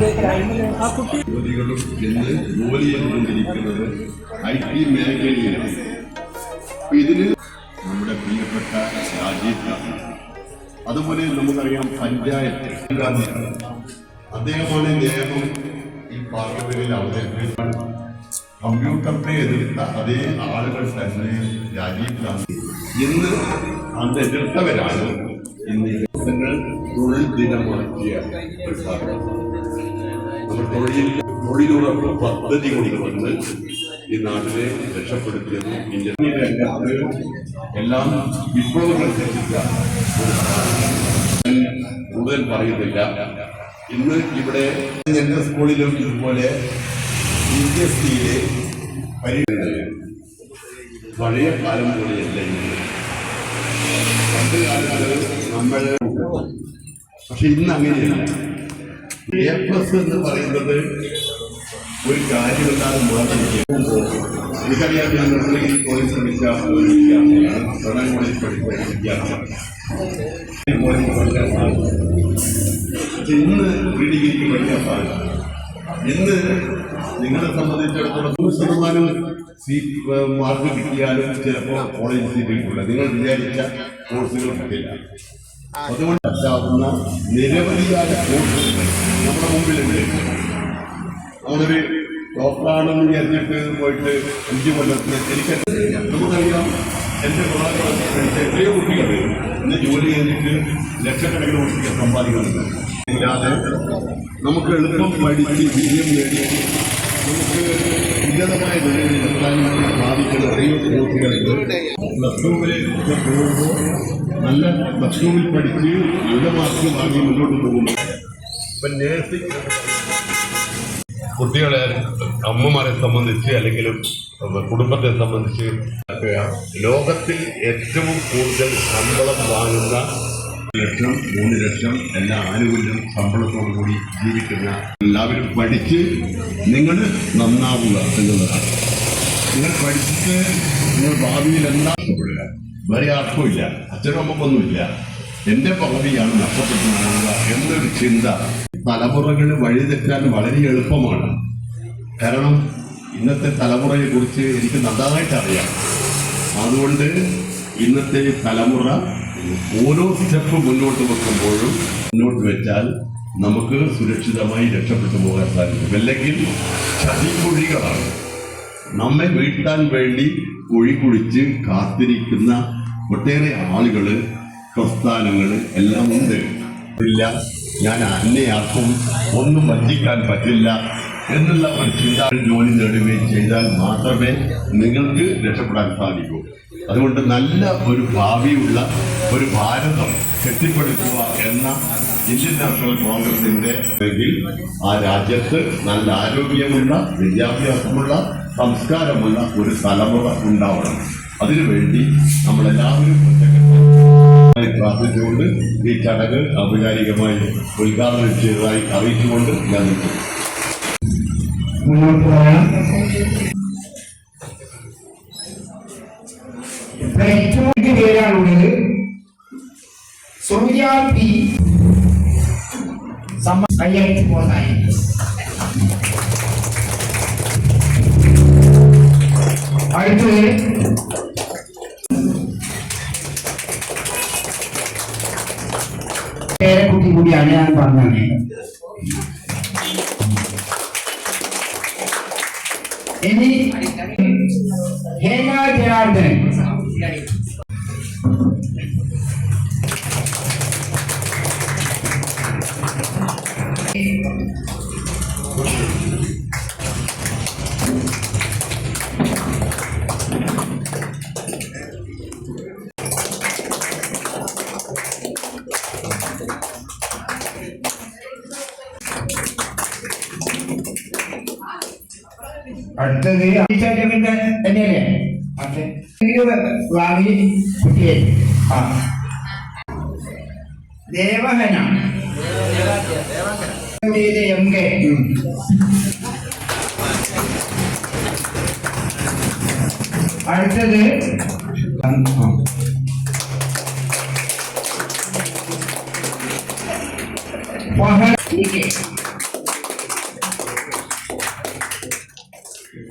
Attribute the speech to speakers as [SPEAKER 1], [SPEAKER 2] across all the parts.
[SPEAKER 1] യുവതികളും ഇന്ന് ജോലി ചെയ്തുകൊണ്ടിരിക്കുന്നത് ഐ ടി മേഖലയിലാണ്. ഇതിന് നമ്മുടെ പ്രിയപ്പെട്ട രാജീവ് അതുപോലെ നമുക്കറിയാം പഞ്ചായത്ത്. ഗാന്ധിയാണ് അദ്ദേഹമാണ് നിയമം ഈ പാർലമെന്റിൽ അവതരിപ്പിക്കാൻ കമ്പ്യൂട്ടറിനെ എതിർത്ത അതേ ആളുകൾ തന്നെ രാജീവ് ഗാന്ധി. ഇന്ന് അത് എതിർത്തവരാണ് ഇന്ന് തൊഴിൽ ദിനമാക്കിയ നമ്മൾ തൊഴിൽ തൊഴിലുറപ്പ് പദ്ധതി കൊടുക്കുന്നത് ഈ നാട്ടിലെ രക്ഷപ്പെടുത്തിയത് ഇന്ത്യൻ രംഗത്ത് എല്ലാം വിപ്ലവങ്ങൾ സൃഷ്ടിച്ച ഒരു കൂടുതൽ പറയുന്നില്ല. ഇന്ന് ഇവിടെ എന്റെ സ്കൂളിലും ഇതുപോലെ പി എസ് സിയിലെ പരീക്ഷകൾ പഴയ കാലം പോലെയല്ല പണ്ട് കാലത്ത് നമ്മൾ പക്ഷെ ഇന്ന് അങ്ങനെയല്ല. എ പ്ലസ് എന്ന് പറയുന്നത് ഒരു കാര്യമില്ലാതെ മാറിയിരിക്കുമ്പോൾ എനിക്കറിയാം ഞാൻ നിർമ്മലയിൽ കോളേജ് പഠിച്ച ഒരു വിദ്യാർത്ഥിയാണ്. പ്രധാന കോളേജ് പഠിച്ച ഒരു വിദ്യാർത്ഥിയാണ്. കോളേജ് ഇന്ന് ഡിഗ്രിക്ക് പഠിച്ച സാധനം ഇന്ന് നിങ്ങളെ സംബന്ധിച്ചിടത്തോളം നൂറ് ശതമാനം സീറ്റ് മാർക്ക് കിട്ടിയാലും ചിലപ്പോൾ കോളേജ് സീറ്റ് കിട്ടില്ല നിങ്ങൾ വിചാരിച്ച കോഴ്സുകൾ കിട്ടില്ല. അതുകൊണ്ട് പറ്റാവുന്ന നിരവധിയായ കോഴ്സുകൾ നമ്മുടെ മുമ്പിലുണ്ട്. നമ്മളൊരു ഡോക്ടറാണെന്ന് വിചാരിച്ചിട്ട് പോയിട്ട് അഞ്ച് കൊല്ലത്തിന് എനിക്ക് നമുക്കറിയാം എന്റെ പ്രധാനപ്പെട്ട എത്രയോ കുട്ടികൾ ഇന്ന് ജോലി ചെയ്തിട്ട് ലക്ഷക്കണക്കിന് കുട്ടികൾ സമ്പാദിക്കുന്നുണ്ട്. ഇല്ലാതെ നമുക്ക് എളുപ്പം പഠിച്ച് വിജയം നേടി നമുക്ക് ഉന്നതമായ നിലയിൽ എത്താൻ സാധിക്കുന്ന എത്രയോ കുട്ടികളുണ്ട്. പ്ലസ് പോകുമ്പോൾ നല്ല പ്ലസ് ടുവിൽ പഠിച്ച് യുദ്ധമാർക്ക് വാങ്ങി മുന്നോട്ട് പോകുമ്പോൾ കുട്ടികളെ അമ്മമാരെ സംബന്ധിച്ച് അല്ലെങ്കിൽ കുടുംബത്തെ സംബന്ധിച്ച് ലോകത്തിൽ ഏറ്റവും കൂടുതൽ ശമ്പളം വാങ്ങുന്ന ലക്ഷം മൂന്ന് ലക്ഷം എല്ലാ ആനുകൂല്യം ശമ്പളത്തോടു കൂടി ജീവിക്കുന്ന എല്ലാവരും പഠിച്ച് നിങ്ങൾ നന്നാവുക എന്നുള്ളതാണ്. നിങ്ങൾ പഠിച്ചിട്ട് നിങ്ങൾ ഭാവിയിൽ എന്താ നഷ്ടപ്പെടുക വേറെ അർത്ഥമില്ല അച്ഛനും അമ്മക്കൊന്നുമില്ല എന്റെ ഭാവിയാണ് നഷ്ടപ്പെട്ടു എന്നൊരു ചിന്ത തലമുറകൾ വഴിതെറ്റാൻ വളരെ എളുപ്പമാണ്. കാരണം ഇന്നത്തെ തലമുറയെ കുറിച്ച് എനിക്ക് നന്നായിട്ട് അറിയാം. അതുകൊണ്ട് ഇന്നത്തെ തലമുറ ഓരോ സ്റ്റെപ്പ് മുന്നോട്ട് വെക്കുമ്പോഴും മുന്നോട്ട് വെച്ചാൽ നമുക്ക് സുരക്ഷിതമായി രക്ഷപ്പെട്ടു പോകാൻ സാധിക്കും. അല്ലെങ്കിൽ ചതിക്കുഴികളാണ്. നമ്മെ വീഴ്ത്താൻ വേണ്ടി കുഴി കുഴിച്ച് കാത്തിരിക്കുന്ന ഒട്ടേറെ ആളുകൾ പ്രസ്ഥാനങ്ങൾ എല്ലാം ഉണ്ട്. ഇല്ല ഞാൻ അന്നയാർക്കും ഒന്നും വഞ്ചിക്കാൻ പറ്റില്ല എന്നുള്ള ഒരു ചിന്ത ജോലി നേടുകയും ചെയ്താൽ മാത്രമേ നിങ്ങൾക്ക് രക്ഷപ്പെടാൻ സാധിക്കൂ. അതുകൊണ്ട് നല്ല ഒരു ഭാവിയുള്ള ഒരു ഭാരതം കെട്ടിപ്പടുക്കുക എന്ന ഇന്ത്യൻ നാഷണൽ കോൺഗ്രസിന്റെ പേരിൽ ആ രാജ്യത്ത് നല്ല ആരോഗ്യമുള്ള വിദ്യാഭ്യാസമുള്ള സംസ്കാരമുള്ള ഒരു തലമുറ ഉണ്ടാവണം. അതിനുവേണ്ടി നമ്മളെല്ലാവരും ഒറ്റക്കെട്ടായി പ്രാർത്ഥിച്ചുകൊണ്ട് ഈ ചടങ്ങ് ഔപചാരികമായി ഉദ്ഘാടനം ചെയ്തതായി അറിയിച്ചുകൊണ്ട് ഞാൻ നിൽക്കുന്നു.
[SPEAKER 2] മുന്നോട്ട് അടുത്തത് പേരക്കുട്ടി കൂടിയാണ് ഞാൻ പറഞ്ഞത് ഇനി ഹേമ ജനാർദ്ദനൻ അടുത്തത് അഭിഷേകത്തിന്റെ തന്നെയല്ലേ? അതെ. ഇത് വാങ്ങി കുട്ടിയെ. ആ. ദേവഹന. ഇത് എം കെ. ഉം. അടുത്തത് ആ. ഫഹദ്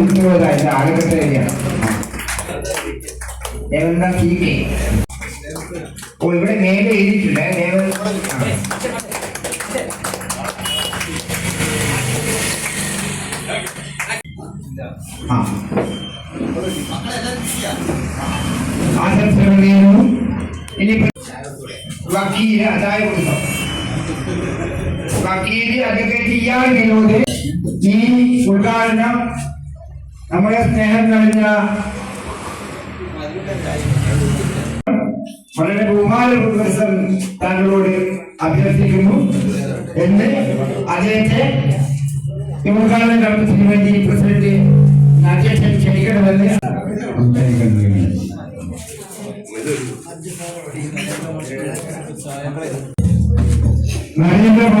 [SPEAKER 2] വിട്ടുപോയതായിരുന്നു ആളുകളുടെ കാര്യമാണ്. ദേവനന്ദ സി ഇവിടെ മേലെ എഴുതിയിട്ടുണ്ട്. അഡ്വക്കേറ്റ് ഇയാൾ വിനോദ്. ഈ ഉദ്ഘാടനം നമ്മുടെ സ്നേഹം നിറഞ്ഞ വളരെ ബഹുമാനപ്രദർശൻ താങ്കളോട് അഭ്യർത്ഥിക്കുന്നു. എന്ന് അദ്ദേഹത്തെ ഉദ്ഘാടനം നടത്തുന്നതിന് വേണ്ടി പ്രസിഡന്റ് അധ്യക്ഷൻ ക്ഷണിക്കണമെന്ന്. നരേന്ദ്രബാബു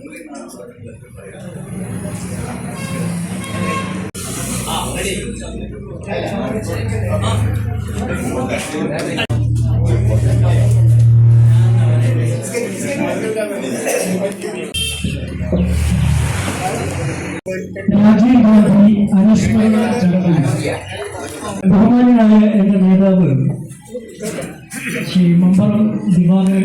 [SPEAKER 3] ഗാന്ധി അനുസ്മരണ ചടങ്ങിൽ ബഹുമാനായ എന്റെ നേതാവ് ശ്രീ മമ്പറം ദിവാകരൻ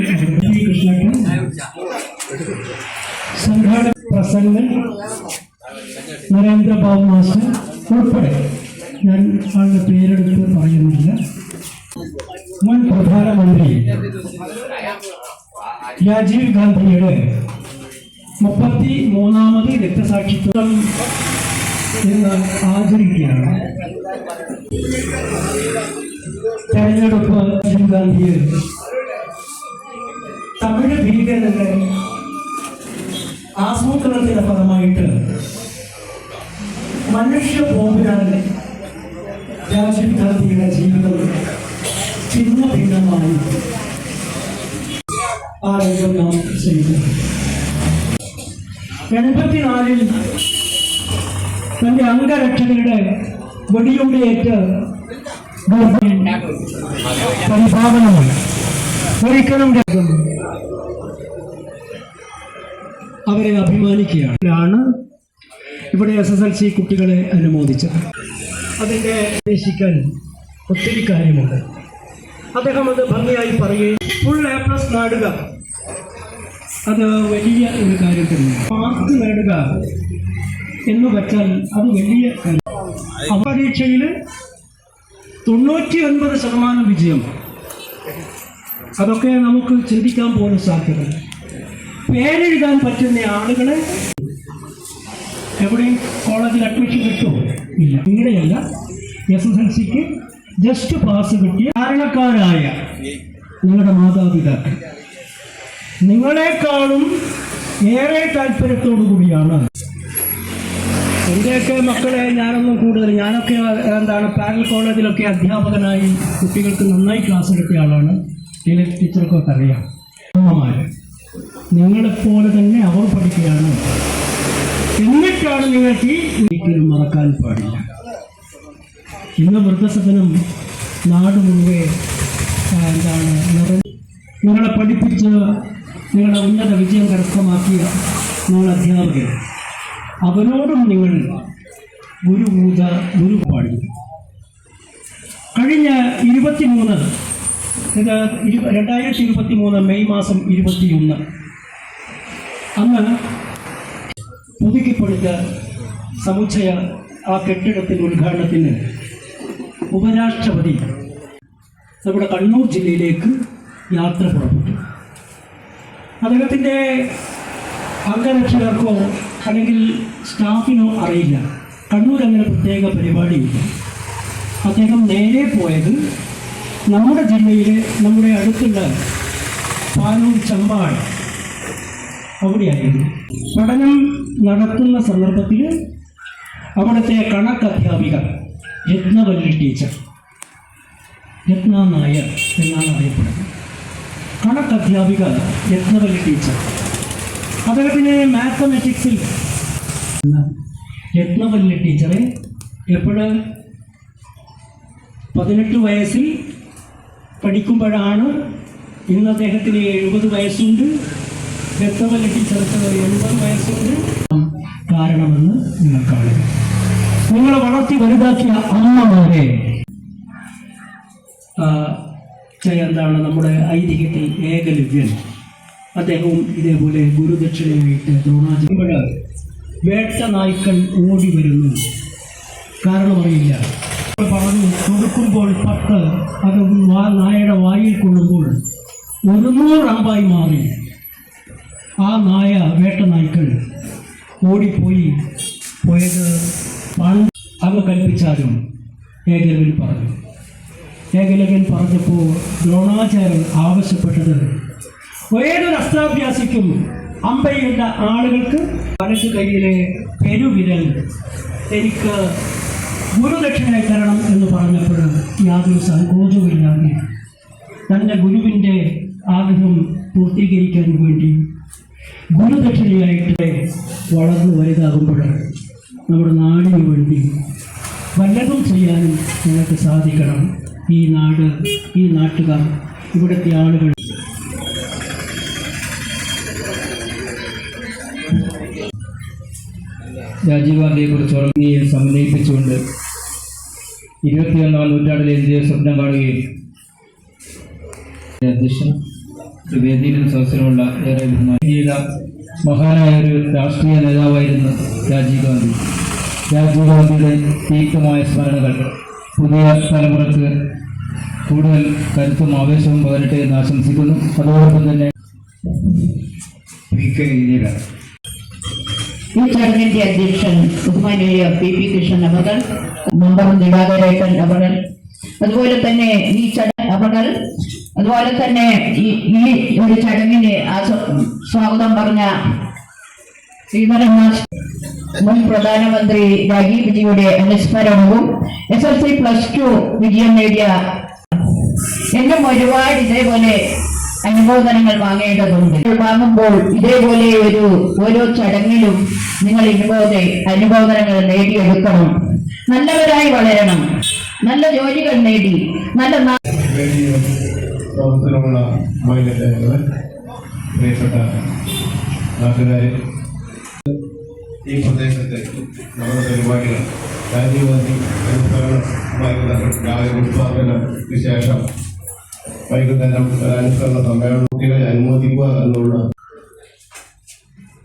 [SPEAKER 3] രാജീവ് ഗാന്ധിയുടെ മുപ്പത്തി മൂന്നാമത് രക്തസാക്ഷിത്വം ഇന്ന് ആചരിക്കുകയാണ്. തെരഞ്ഞെടുപ്പ് രാജീവ് ഗാന്ധിയെ തമിഴ് ഭീകരരുടെ ആസൂത്രണത്തിന്റെ ഫലമായിട്ട് മനുഷ്യ ബോംബിനാണ് രാജീവ് ഗാന്ധിയുടെ ജീവിതം ഭിന്ന ഭിന്നമായി ആരോഗ്യം നാം ചെയ്യുന്നത് എൺപത്തിനാലിൽ തന്റെ അംഗരക്ഷകരുടെ വെടിയുണ്ടേറ്റ് പരിഭാവനമാണ്. ഒരിക്കലും അവരെ അഭിമാനിക്കുകയാണ്. ഇവിടെ എസ് എസ് എൽ സി കുട്ടികളെ അനുമോദിച്ചത്. അതിന്റെ ഉദ്ദേശിക്കാൻ ഒത്തിരി കാര്യമുണ്ട്. അദ്ദേഹം അത് ഭംഗിയായി പറയുകയും ഫുൾ എ പ്ലസ് നേടുക. അത് വലിയ ഒരു കാര്യം തന്നെയാണ് മാർക്ക് നേടുക എന്ന് വെച്ചാൽ അത് വലിയ കാര്യം. പരീക്ഷയിൽ തൊണ്ണൂറ്റി ഒൻപത് ശതമാനം വിജയം. അതൊക്കെ നമുക്ക് ചിന്തിക്കാൻ പോലും സാധ്യത പേരെഴുതാൻ പറ്റുന്ന ആളുകളെ എവിടെയും കോളേജിൽ അഡ്മിഷൻ കിട്ടുമോ ഇല്ല. ഇങ്ങനെയല്ല. എസ് എസ് എൽ സിക്ക് ജസ്റ്റ് പാസ് കിട്ടിയ കാരണക്കാരായ നിങ്ങളുടെ മാതാപിതാക്കൾ. നിങ്ങളെക്കാളും ഏറെ താല്പര്യത്തോടു കൂടിയാണ്. എന്റെയൊക്കെ മക്കളെ ഞാനൊന്നും കൂടുതൽ ഞാനൊക്കെ എന്താണ് പാരൽ കോളേജിലൊക്കെ അധ്യാപകനായി കുട്ടികൾക്ക് നന്നായി ക്ലാസ് എടുക്കിയ ആളാണ്. ടീച്ചർക്കൊക്കെ അറിയാം. അമ്മമാർ നിങ്ങളെപ്പോലെ തന്നെ അവർ പഠിക്കുകയാണ്. എന്നിട്ടാണ് നിങ്ങൾക്ക് ഒരിക്കലും മറക്കാൻ പാടില്ല. ഇന്ന് വൃദ്ധസദനം നാട് മുഴുവൻ എന്താണ് നിറ നിങ്ങളെ പഠിപ്പിച്ച് നിങ്ങളുടെ ഉന്നത വിജയം കരസ്ഥമാക്കിയ നിങ്ങൾ അധ്യാപകർ. അവരോടും നിങ്ങൾ ഗുരുപൂജ ഗുരു പാടി. കഴിഞ്ഞ ഇരുപത്തിമൂന്ന് രണ്ടായിരത്തി ഇരുപത്തി മൂന്ന് മെയ് മാസം ഇരുപത്തിയൊന്ന്. അന്ന് പുതുക്കിപ്പണിത സമുച്ചയ ആ കെട്ടിടത്തിന്റെ ഉദ്ഘാടനത്തിന് ഉപരാഷ്ട്രപതി നമ്മുടെ കണ്ണൂർ ജില്ലയിലേക്ക് യാത്ര പുറപ്പെട്ടു. അദ്ദേഹത്തിന്റെ അംഗരക്ഷകർക്കോ അല്ലെങ്കിൽ സ്റ്റാഫിനോ അറിയില്ല. കണ്ണൂർ അങ്ങനെ പ്രത്യേക പരിപാടിയില്ല. അദ്ദേഹം നേരെ പോയത് നമ്മുടെ ജില്ലയിലെ നമ്മുടെ അടുത്തുള്ള പാനൂർ ചമ്പാട് അവിടെയായിരുന്നു. പഠനം നടത്തുന്ന സന്ദർഭത്തിൽ അവിടുത്തെ കണക്ക് അധ്യാപിക രത്നവല്ലി ടീച്ചർ. രത്ന നായർ എന്നാണ് അറിയപ്പെടുന്നത്. കണക്ക് അധ്യാപിക രത്നവല്ലി ടീച്ചർ. അദ്ദേഹത്തിന് മാത്തമാറ്റിക്സിൽ രത്നവല്ലി ടീച്ചറെ എപ്പോഴും? പതിനെട്ട് വയസ്സിൽ പഠിക്കുമ്പോഴാണ് ഇന്ന് അദ്ദേഹത്തിന് എഴുപത് വയസ്സുണ്ട്. രക്തവല്ലി ടീച്ചർക്ക് എൺപത് വയസ്സുണ്ട്. കാരണമെന്ന് നിങ്ങൾ കാണുക. നിങ്ങളെ വളർത്തി വലുതാക്കിയ അമ്മമാരെ എന്താണ് നമ്മുടെ ഐതിഹ്യത്തിൽ ഏകലവ്യൻ? അദ്ദേഹവും ഇതേപോലെ ഗുരുദക്ഷിണയായിട്ട് ദ്രോണാചാര്യ വേട്ട നായ്ക്കൾ ഓടി വരുന്നു. കാരണം അറിയില്ല. പറഞ്ഞു കൊടുക്കുമ്പോൾ പത്ത് അത് നായയുടെ വായിൽ കൊള്ളുമ്പോൾ ഒരു അമ്പായി മാറി. ആ നായ വേട്ട നായ്ക്കൾ ഓടിപ്പോയി. പോയത് അങ്ങ് കൽപ്പിച്ചാലും ഏകലവിൽ പറഞ്ഞു. ഏകലവൻ പറഞ്ഞപ്പോൾ ദ്രോണാചാര്യൻ ആവശ്യപ്പെട്ടത് ഏതൊരു അസ്ത്രാഭ്യാസിക്കും അമ്പെയ്യുന്ന ആളുകൾക്ക് വലതു കയ്യിലെ പെരുവിരൽ എനിക്ക് ഗുരുദക്ഷിണ തരണം എന്ന് പറഞ്ഞപ്പോൾ യാതൊരു സങ്കോചവുമില്ലാതെ തന്റെ ഗുരുവിന്റെ ആഗ്രഹം പൂർത്തീകരിക്കാൻ വേണ്ടി ഗുരുദക്ഷിണയായിട്ട് വളർന്നു വലുതാകുമ്പോൾ നമ്മുടെ നാടിന് വേണ്ടി വല്ലതും ചെയ്യാനും ഞങ്ങൾക്ക് സാധിക്കണം. ഈ നാട് ഈ നാട്ടുകാർ ഇവിടുത്തെ ആളുകൾ.
[SPEAKER 4] രാജീവ് ഗാന്ധിയെ കുറിച്ച് ഉറങ്ങിയെ സമന്വയിപ്പിച്ചുകൊണ്ട് ഇരുപത്തിയൊന്നാം നൂറ്റാണ്ടിലെ ഇന്ത്യയെ സ്വപ്നം കാണുകയും അധ്യക്ഷൻ വേദിയിലും സദസ്സിലുമുള്ള ഏറെ ചെയ്ത മഹാനായ ഒരു രാഷ്ട്രീയ നേതാവായിരുന്നു രാജീവ് ഗാന്ധി. രാജീവ് ഗാന്ധിയുടെ തീക്തമായ സ്മരണകൾ പുതിയ തലമുറയ്ക്ക് കൂടുതൽ കരുത്തും ആവേശവും പകരട്ടെ എന്ന് ആശംസിക്കുന്നു. അതോടൊപ്പം തന്നെ
[SPEAKER 5] ഈ ചടങ്ങിന്റെ അധ്യക്ഷൻ ബഹുമാനീയ പി പി കൃഷ്ണൻ അവർ മെമ്പർ ദിവാകരേട്ടൻ അവർ അതുപോലെ തന്നെ ഈ ചടങ്ങ് അതുപോലെ തന്നെ ഈ ഒരു ചടങ്ങിന് സ്വാഗതം പറഞ്ഞ ശ്രീധരൻ മുൻ പ്രധാനമന്ത്രി രാജീവ് ജിയുടെ അനുസ്മരണവും S L C plus two വിജയം നേടിയ എന്നും ഒരുപാട് ഇതേപോലെ അനുമോദനങ്ങൾ വാങ്ങേണ്ടതുണ്ട്. വാങ്ങുമ്പോൾ ഇതേപോലെ ഒരു ഓരോ ചടങ്ങിലും നിങ്ങൾ ഇതുപോലെ അനുമോദനങ്ങൾ നേടിയെടുക്കണം. നല്ലവരായി വളരണം. നല്ല ജോലികൾ നേടി. നല്ല
[SPEAKER 6] പ്രവർത്തനമുള്ള പ്രിയപ്പെട്ട നാട്ടുകാരെ ഈ പ്രദേശത്ത് നമ്മുടെ പരിപാടികൾ രാജീവ് ഗാന്ധി അനുസ്മരണവുമായി ബന്ധപ്പെട്ട് രാവിലെ ഉദ്ഘാടനത്തിന് ശേഷം വൈകുന്നേരം ഒരു അനുസ്മരണ സമ്മേളനം കുട്ടികളെ അനുമോദിക്കുക എന്നുള്ള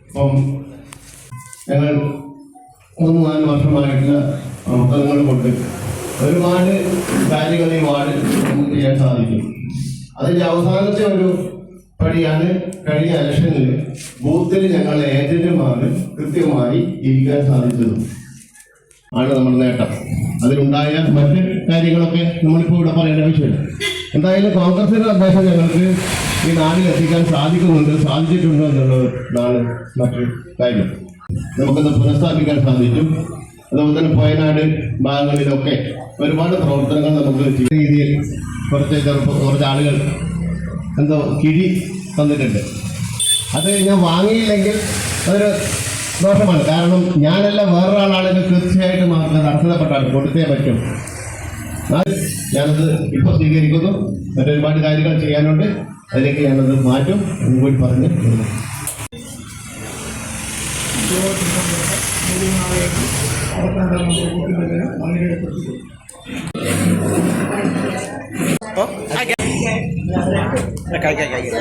[SPEAKER 6] അപ്പം ഞങ്ങൾ മൂന്ന് നാല് വർഷമായിട്ടുള്ള പ്രവർത്തനങ്ങൾ കൊണ്ട് ഒരുപാട് കാര്യങ്ങൾ ഈ വാർഡിൽ ചെയ്യാൻ സാധിക്കും. അതിന്റെ അവസാനത്തെ ഒരു പടിയാണ് കഴിഞ്ഞ ഇലക്ഷനിൽ ബൂത്തിൽ ഞങ്ങൾ ഏജന്റുമാർ കൃത്യമായി ഇരിക്കാൻ സാധിച്ചത് ആണ് നമ്മുടെ നേട്ടം. അതിലുണ്ടായ മറ്റ് കാര്യങ്ങളൊക്കെ നമ്മളിപ്പോൾ ഇവിടെ പറയേണ്ട ആവശ്യമില്ല. എന്തായാലും കോൺഗ്രസിന്റെ നിർദ്ദേശം ഞങ്ങൾക്ക് ഈ നാടിൽ എത്തിക്കാൻ സാധിക്കുന്നുണ്ട് സാധിച്ചിട്ടുണ്ട് എന്നുള്ളതാണ് മറ്റൊരു കാര്യം. നമുക്കത് പുനഃസ്ഥാപിക്കാൻ സാധിക്കും. അതുപോലെ തന്നെ വയനാട് ഭാഗങ്ങളിലൊക്കെ ഒരുപാട് പ്രവർത്തനങ്ങൾ നമുക്ക് രീതിയിൽ കുറച്ച് കുറച്ച് ആളുകൾ എന്തോ കിഴി തന്നിട്ടുണ്ട്. അത് ഞാൻ വാങ്ങിയില്ലെങ്കിൽ അതൊരു ദോഷമാണ്. കാരണം ഞാനല്ല വേറൊരാളാണെങ്കിൽ തീർച്ചയായിട്ടും അവർക്ക് തടസ്സപ്പെട്ടാണ് കൊടുത്തേ പറ്റും. ഞാനത് ഇപ്പോൾ സ്വീകരിക്കുന്നു. മറ്റൊരുപാട് കാര്യങ്ങൾ ചെയ്യാനുണ്ട്. അതിലേക്ക് ഞാനത് മാറ്റും. എന്ന് കൂടി പറഞ്ഞ് Kaya, kaya, kaya.